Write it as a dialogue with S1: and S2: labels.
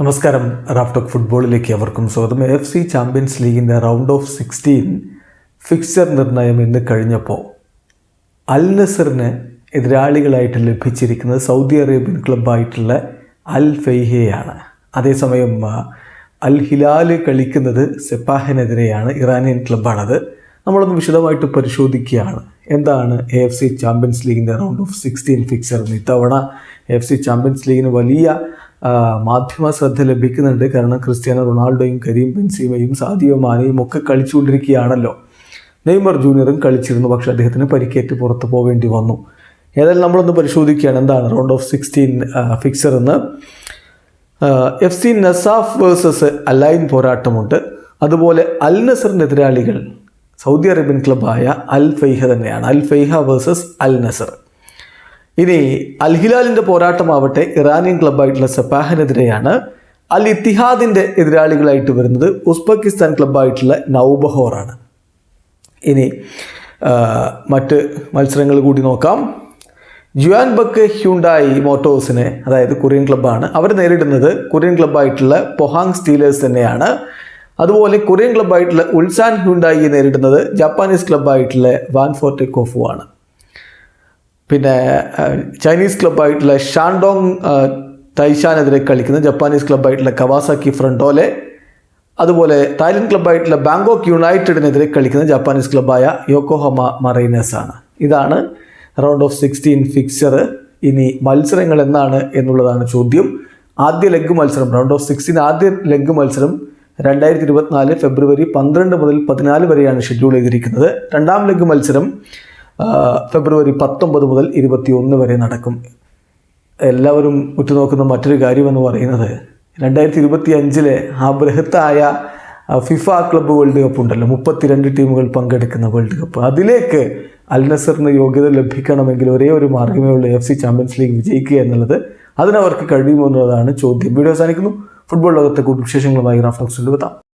S1: നമസ്കാരം. റാഫ്റ്റോക്ക് ഫുട്ബോളിലേക്ക് അവർക്കും സ്വാഗതം. എഫ് സി ചാമ്പ്യൻസ് ലീഗിന്റെ റൗണ്ട് ഓഫ് സിക്സ്റ്റീൻ ഫിക്സർ നിർണയം ഇന്ന് കഴിഞ്ഞപ്പോൾ അൽ നസറിന് എതിരാളികളായിട്ട് ലഭിച്ചിരിക്കുന്നത് സൗദി അറേബ്യൻ ക്ലബ്ബായിട്ടുള്ള അൽ ഫെയ്ഹയാണ്. അതേസമയം അൽ ഹിലാൽ കളിക്കുന്നത് സെപ്പാഹിനെതിരെയാണ് ഇറാനിയൻ ക്ലബ്ബാണത്. നമ്മളൊന്ന് വിശദമായിട്ട് പരിശോധിക്കുകയാണ്. എന്താണ് എ എഫ് സി ചാമ്പ്യൻസ് ലീഗിന്റെ റൗണ്ട് ഓഫ് സിക്സ്റ്റീൻ ഫിക്സർ ഇത്തവണ എഫ് സി ചാമ്പ്യൻസ് ലീഗിന് വലിയ മാധ്യമ ശ്രദ്ധ ലഭിക്കുന്നുണ്ട്. കാരണം ക്രിസ്ത്യാനോ റൊണാൾഡോയും കരീം ബെൻസീമയും സാദിയോ മാനയും ഒക്കെ കളിച്ചുകൊണ്ടിരിക്കുകയാണല്ലോ. നെയ്മർ ജൂനിയറും കളിച്ചിരുന്നു പക്ഷേ അദ്ദേഹത്തിന് പരിക്കേറ്റ് പുറത്ത് പോവേണ്ടി വന്നു. ഏതായാലും നമ്മളൊന്ന് പരിശോധിക്കുകയാണ് എന്താണ് റൗണ്ട് ഓഫ് സിക്സ്റ്റീൻ ഫിക്സർ എന്ന്. F C Nasaf versus Al Ain പോരാട്ടമുണ്ട്. അതുപോലെ അൽ നസറിന്റെ എതിരാളികൾ സൗദി അറേബ്യൻ ക്ലബ്ബായ അൽ ഫൈഹ തന്നെയാണ്. Al Faiha versus Al Nassr. ഇനി അൽ ഹിലാലിന്റെ പോരാട്ടമാവട്ടെ ഇറാനിയൻ ക്ലബ്ബായിട്ടുള്ള സെപ്പാഹിനെതിരെയാണ് അൽ ഇത്തിഹാദിന്റെ എതിരാളികളായിട്ട് വരുന്നത് ഉസ്ബെക്കിസ്ഥാൻ ക്ലബ്ബായിട്ടുള്ള നൗബഹോറാണ്. ഇനി മറ്റ് മത്സരങ്ങൾ കൂടി നോക്കാം. ജുവാൻ ബക്ക് ഹ്യുണ്ടായി മോട്ടോഴ്സിനെ അതായത് കൊറിയൻ ക്ലബ്ബാണ്. അവർ നേരിടുന്നത് കൊറിയൻ ക്ലബ്ബായിട്ടുള്ള പൊഹാങ് സ്റ്റീലേഴ്സ് തന്നെയാണ്. അതുപോലെ കൊറിയൻ ക്ലബ്ബായിട്ടുള്ള ഉൾസാൻ ഹ്യൂണ്ടായി നേരിടുന്നത് ജാപ്പാനീസ് ക്ലബ്ബായിട്ടുള്ള വാൻ ഫോർട്ടെക്കോഫു ആണ് പിന്നെ ചൈനീസ് ക്ലബ്ബായിട്ടുള്ള ഷാൻഡോങ് തൈഷാനെതിരെ കളിക്കുന്ന ജപ്പാനീസ് ക്ലബ്ബായിട്ടുള്ള കവാസാക്കി ഫ്രണ്ടോലെ അതുപോലെ തായ്ലൻഡ് ക്ലബ്ബായിട്ടുള്ള ബാങ്കോക്ക് യുണൈറ്റഡിനെതിരെ കളിക്കുന്ന ജപ്പാനീസ് ക്ലബ്ബായ യോക്കോഹമ മറൈനസ് ആണ് ഇതാണ് റൗണ്ട് ഓഫ് സിക്സ്റ്റീൻ ഫിക്സർ ഇനി മത്സരങ്ങൾ എന്നാണ് എന്നുള്ളതാണ് ചോദ്യം. ആദ്യ ലെഗ് മത്സരം റൗണ്ട് ഓഫ് സിക്സ്റ്റീൻ ആദ്യ ലെഗ് മത്സരം രണ്ടായിരത്തി ഇരുപത്തിനാല് ഫെബ്രുവരി പന്ത്രണ്ട് മുതൽ പതിനാല് വരെയാണ് ഷെഡ്യൂൾ ചെയ്തിരിക്കുന്നത്. രണ്ടാം ലെഗ് മത്സരം ഫെബ്രുവരി പത്തൊമ്പത് മുതൽ ഇരുപത്തി ഒന്ന് വരെ നടക്കും. എല്ലാവരും ഉറ്റുനോക്കുന്ന മറ്റൊരു കാര്യമെന്ന് പറയുന്നത് രണ്ടായിരത്തി ഇരുപത്തി അഞ്ചിലെ ആ ബൃഹത്തായ ഫിഫ ക്ലബ്ബ് വേൾഡ് കപ്പ് ഉണ്ടല്ലോ. മുപ്പത്തിരണ്ട് ടീമുകൾ പങ്കെടുക്കുന്ന വേൾഡ് കപ്പ്. അതിലേക്ക് അൽ നസറിന് യോഗ്യത ലഭിക്കണമെങ്കിൽ ഒരേ ഒരു മാർഗമേ ഉള്ളൂ എഫ് സി ചാമ്പ്യൻസ് ലീഗ് വിജയിക്കുക എന്നുള്ളത്. അതിനവർക്ക് കഴിയുമെന്നുള്ളതാണ് ചോദ്യം. വീഡിയോ അവസാനിക്കുന്നു. ഫുട്ബോൾ ലോകത്തെ കൂടുതൽ വിശേഷങ്ങളുമായി റാഫ്റ്റോക്സ് എത്താം.